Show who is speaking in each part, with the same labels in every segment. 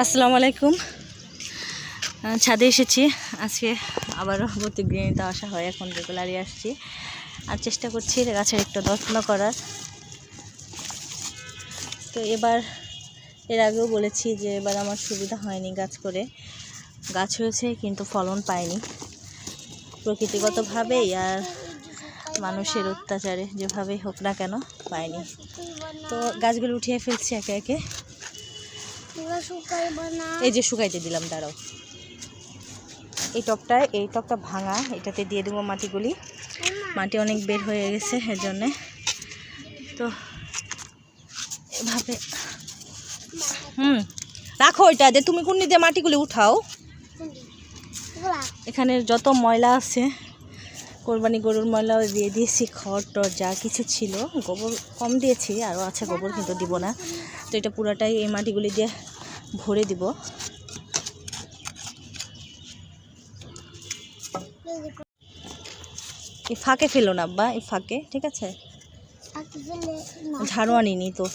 Speaker 1: আসসালামু আলাইকুম। ছাদে এসেছি। আজকে আবারও প্রতিদিনই আসা হয়। এখন রেগুলারই আসছি। আর চেষ্টা করছি গাছের একটু যত্ন করার। তো এবার এর আগেও বলেছি যে এবার আমার সুবিধা হয়নি গাছ করে। গাছ হয়েছে, কিন্তু ফলন পাইনি। প্রকৃতিগতভাবেই আর মানুষের অত্যাচারে যেভাবেই হোক না কেন পায়নি তো গাছগুলো উঠিয়ে ফেলছি একে একে। এই যে শুকাইতে দিলাম দাঁড়াও। এই টপটায় এই টপটা ভাঙা এটাতে দিয়ে দেবো মাটিগুলি। মাটি অনেক বের হয়ে গেছে এর জন্যে তো এভাবে। হুম রাখো এটা যে তুমি কোন দিয়ে মাটিগুলি উঠাও। এখানে যত ময়লা আছে কোরবানি গরুর ময়লাও দিয়ে দিয়েছি, খড় টর যা কিছু ছিল। গোবর কম দিয়েছি, আরও আছে গোবর কিন্তু দিব না। তো এটা পুরাটাই এই মাটিগুলি দিয়ে ভরে দিব। এই ফাঁকে ফেলো না আব্বা, এই ফাঁকে, ঠিক আছে? ঝাড়ু আনিনি তো।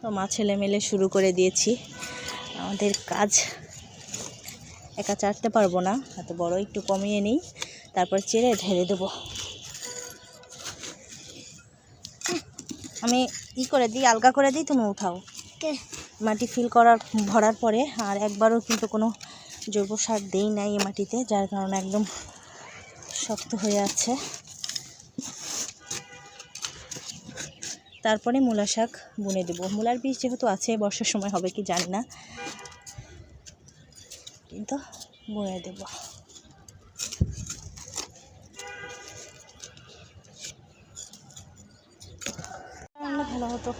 Speaker 1: তো মা ছেলে মেলে শুরু করে দিয়েছি। আমাদের কাজ একা চাটতে পারব না এত বড় একটু কমিয়ে নিই তারপর চেড়ে ঢেলে দেবো। আমি ই করে দিই আলগা করে দিই তুমি উঠাও। মাটি ফিল করার ভরার পরে আর একবারও কিন্তু কোনো জৈব সার দেই নাই এই মাটিতে যার কারণে একদম শক্ত হয়ে আছে। তারপরে মূলা শাক বুনে দেবো। মূলার বীজ যেহেতু আছে বর্ষার সময় হবে কি জানি না। কিন্তু বুনে দেব। ভালো হতো।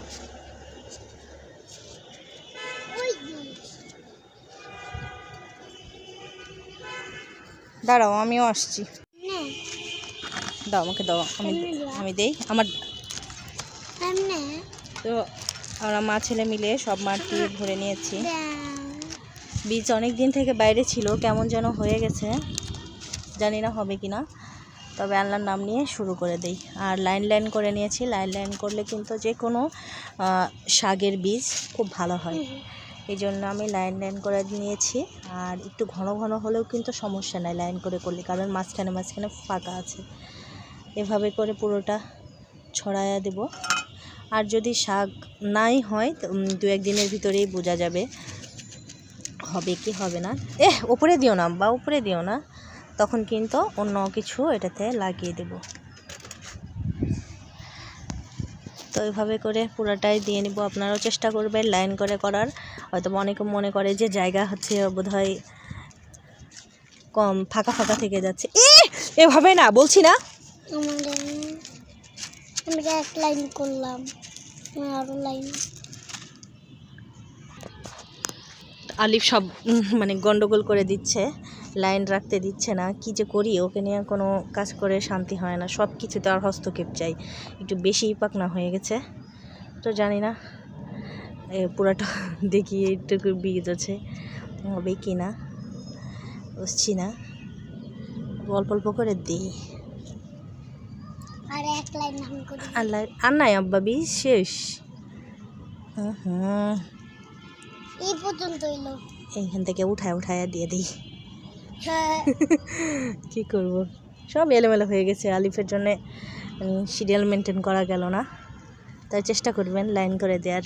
Speaker 1: দাঁড়াও আমিও আসছি। দাও আমাকে দাও আমি আমি দেই। আমার তো আমরা মা ছেলে মিলে সব মাটি ভরে নিয়েছি। বীজ অনেক দিন থেকে বাইরে ছিল কেমন যেন হয়ে গেছে। জানি না হবে কি না তবে আল্লাহর নাম নিয়ে শুরু করে দেই। আর লাইন লাইন করে নিয়েছি। লাইন লাইন করলে কিন্তু যে কোনো শাকের বীজ খুব ভালো হয়। এই জন্য আমি লাইন লাইন করে নিয়েছি। আর একটু ঘন ঘন হলেও কিন্তু সমস্যা নাই লাইন করে করলে কারণ মাঝখানে মাঝখানে ফাঁকা আছে। এভাবে করে পুরোটা ছড়ায়া দেব। আর যদি শাক নাই হয় তো, দু একদিনের ভিতরেই বোঝা যাবে। হবে, কি হবে না? এহ, উপরে দিও না, বা উপরে দিও না। তখন কিন্তু অন্য কিছু এটাতে লাগিয়ে দেব। তো এইভাবে করে পুরোটাই দিয়ে নিব। আপনারাও চেষ্টা করবেন লাইন করে করার। হয়তো অনেকে মনে করে যে জায়গা হচ্ছে বোধহয় কম ফাঁকা ফাঁকা থেকে যাচ্ছে। এ এভাবে না, বলছি না।
Speaker 2: আমি এক লাইন করলাম। আমি আরও লাইন
Speaker 1: আলিফ সব মানে গন্ডগোল করে দিচ্ছে লাইন রাখতে দিচ্ছে না কি যে করি? ওকে নিয়ে কোনো কাজ করে শান্তি হয় না। সব কিছুতে আর হস্তক্ষেপ চাই। একটু বেশিই পাকনা হয়ে গেছে। তো জানি না পুরাটা দেখি একটু বীজ আছে। হবে কি না? বুঝছি না। অল্প অল্প করে দিই।
Speaker 2: আর
Speaker 1: নাই আব্বা বীজ শেষ হুম হুম।
Speaker 2: এই পর্যন্ত এলো।
Speaker 1: এইখান থেকে উঠায় উঠায় দিয়ে দিই।
Speaker 2: হ্যাঁ।
Speaker 1: কি করব? সব এলোমেলো হয়ে গেছে। আলিফের জন্য সিরিয়াল মেনটেন করা গেল না। তাই চেষ্টা করবেন লাইন করে দেওয়ার।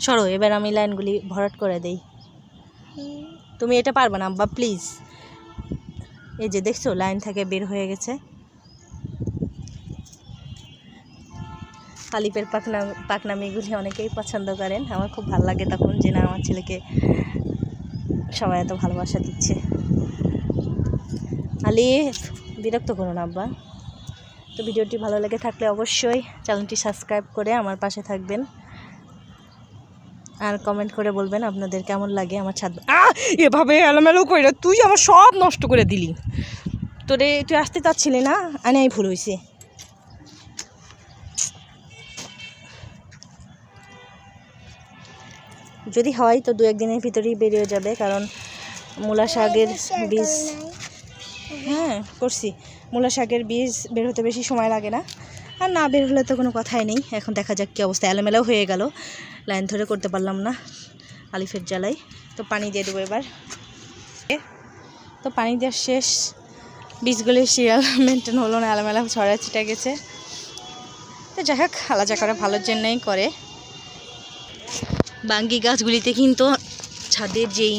Speaker 1: সরো এবার আমি লাইনগুলি ভরাট করে দেই। তুমি এটা পারবে না আব্বা প্লিজ এই যে দেখছ লাইন থেকে বের হয়ে গেছে। আলিফের পাকনা পাকনামিগুলি অনেকেই পছন্দ করেন। আমার খুব ভালো লাগে তখন যে, না, আমার ছেলেকে সবাই এত ভালোবাসা দিচ্ছে। আলিফ বিরক্ত করো না, আব্বা। তো ভিডিওটি ভালো লেগে থাকলে অবশ্যই চ্যানেলটি সাবস্ক্রাইব করে আমার পাশে থাকবেন। আর কমেন্ট করে বলবেন আপনাদের কেমন লাগে আমার ছাদ। এভাবে এলোমেলো করে তুই আমার সব নষ্ট করে দিলি। তোরে তুই আসতে চাচ্ছিলি না? আনাই ভুল হয়েছে যদি হয় তো দু একদিনের ভিতরেই বেরিয়ে যাবে, কারণ মূলা শাকের বীজ হ্যাঁ করছি। মূলা শাকের বীজ বের হতে বেশি সময় লাগে না। আর না বের হলে তো কোনো কথাই নেই। এখন দেখা যাক কী অবস্থা। এলোমেলো হয়ে গেল। লাইন ধরে করতে পারলাম না আলিফের জ্বালাই তো পানি দিয়ে দেবো এবার। তো পানি দেওয়ার শেষ। বীজগুলি শিয়াল মেনটেন হলো না, এলামেলা ছড়া ছিটা গেছে। তো যাই হোক, আলাদা করে ভালোর জন্যই করে। বাঙ্গি গাছগুলিতে কিন্তু ছাদের যেই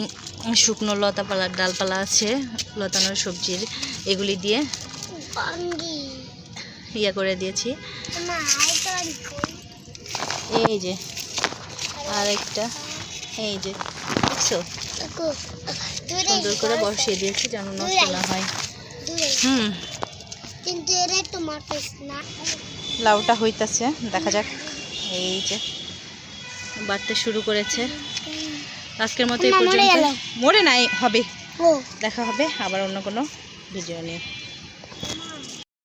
Speaker 1: শুকনো লতাপালা ডালপালা আছে লতানোর সবজির এগুলি দিয়ে ইয়ে করে দিয়েছি। এই যে আর একটা এই যে দেখছ? সুন্দর করে বসিয়ে দিয়েছি যেন নষ্ট না হয়। হুম। লাউটা হইতাছে দেখা যাক। এই যে বাড়তে শুরু করেছে। আজকের মতো এই
Speaker 2: মরে
Speaker 1: পর্যন্ত। মরে নাই হবে। দেখা হবে আবার অন্য কোনো ভিডিও নিয়ে।